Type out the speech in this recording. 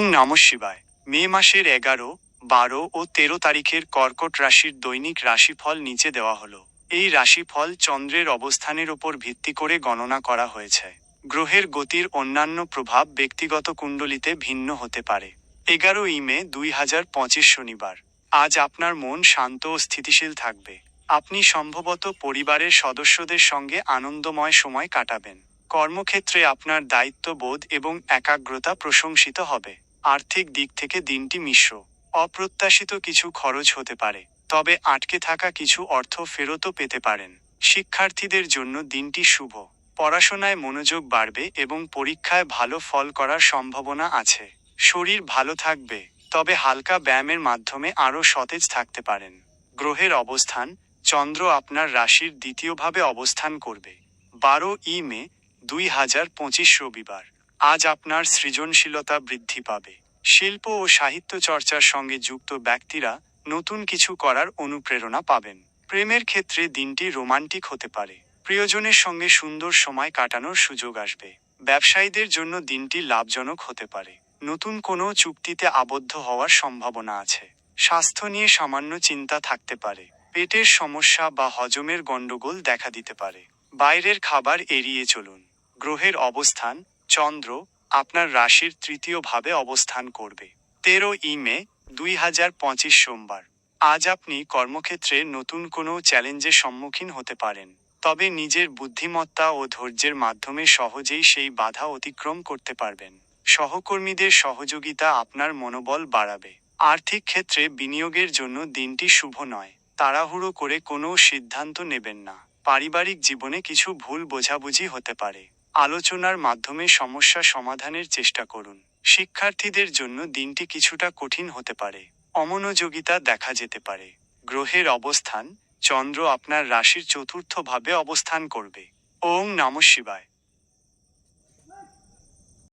ওং নম শিবায়। মে মাসের এগারো, বারো ও তেরো তারিখের কর্কট রাশির দৈনিক রাশিফল নিচে দেওয়া হলো। এই রাশিফল চন্দ্রের অবস্থানের ওপর ভিত্তি করে গণনা করা হয়েছে। গ্রহের গতির অন্যান্য প্রভাব ব্যক্তিগত কুণ্ডলিতে ভিন্ন হতে পারে। এগারো মে দুই হাজার পঁচিশ শনিবার। আজ আপনার মন শান্ত ও স্থিতিশীল থাকবে। আপনি সম্ভবত পরিবারের সদস্যদের সঙ্গে আনন্দময় সময় কাটাবেন। কর্মক্ষেত্রে আপনার দায়িত্ববোধ এবং একাগ্রতা প্রশংসিত হবে। আর্থিক দিক থেকে দিনটি মিশ্র। অপ্রত্যাশিত কিছু খরচ হতে পারে, তবে আটকে থাকা কিছু অর্থ ফেরতও পেতে পারেন। শিক্ষার্থীদের জন্য দিনটি শুভ। পড়াশোনায় মনোযোগ বাড়বে এবং পরীক্ষায় ভালো ফল করার সম্ভাবনা আছে। শরীর ভালো থাকবে, তবে হালকা ব্যায়ামের মাধ্যমে আরও সতেজ থাকতে পারেন। গ্রহের অবস্থান, চন্দ্র আপনার রাশির দ্বিতীয়ভাবে অবস্থান করবে। বারো ই মে, দুই হাজার পঁচিশ রবিবার। আজ আপনার সৃজনশীলতা বৃদ্ধি পাবে। শিল্প ও সাহিত্য চর্চার সঙ্গে যুক্ত ব্যক্তিরা নতুন কিছু করার অনুপ্রেরণা পাবেন। প্রেমের ক্ষেত্রে দিনটি রোমান্টিক হতে পারে। প্রিয়জনের সঙ্গে সুন্দর সময় কাটানোর সুযোগ আসবে। ব্যবসায়ীদের জন্য দিনটি লাভজনক হতে পারে। নতুন কোনো চুক্তিতে আবদ্ধ হওয়ার সম্ভাবনা আছে। স্বাস্থ্য নিয়ে সামান্য চিন্তা থাকতে পারে। পেটের সমস্যা বা হজমের গণ্ডগোল দেখা দিতে পারে। বাইরের খাবার এড়িয়ে চলুন। গ্রহের অবস্থান চন্দ্র আপনার রাশির তৃতীয় ভাবে অবস্থান করবে। তেরো ই মে দুই হাজার পঁচিশ সোমবার। আজ আপনি কর্মক্ষেত্রে নতুন কোনো চ্যালেঞ্জের সম্মুখীন হতে পারেন। তবে নিজের বুদ্ধিমত্তা ও ধৈর্যের মাধ্যমে সহজেই সেই বাধা অতিক্রম করতে পারবেন। সহকর্মীদের সহযোগিতা আপনার মনোবল বাড়াবে। আর্থিক ক্ষেত্রে বিনিয়োগের জন্য দিনটি শুভ নয়। তাড়াহুড়ো করে কোনো সিদ্ধান্ত নেবেন না। পারিবারিক জীবনে কিছু ভুল বোঝাবুঝি হতে পারে। আলোচনার মাধ্যমে সমস্যা সমাধানের চেষ্টা করুন। শিক্ষার্থীদের জন্য দিনটি কিছুটা কঠিন হতে পারে। অমনোযোগিতা দেখা যেতে পারে। গ্রহের অবস্থান, চন্দ্র আপনার রাশির চতুর্থভাবে অবস্থান করবে। ওং নম শিবায়।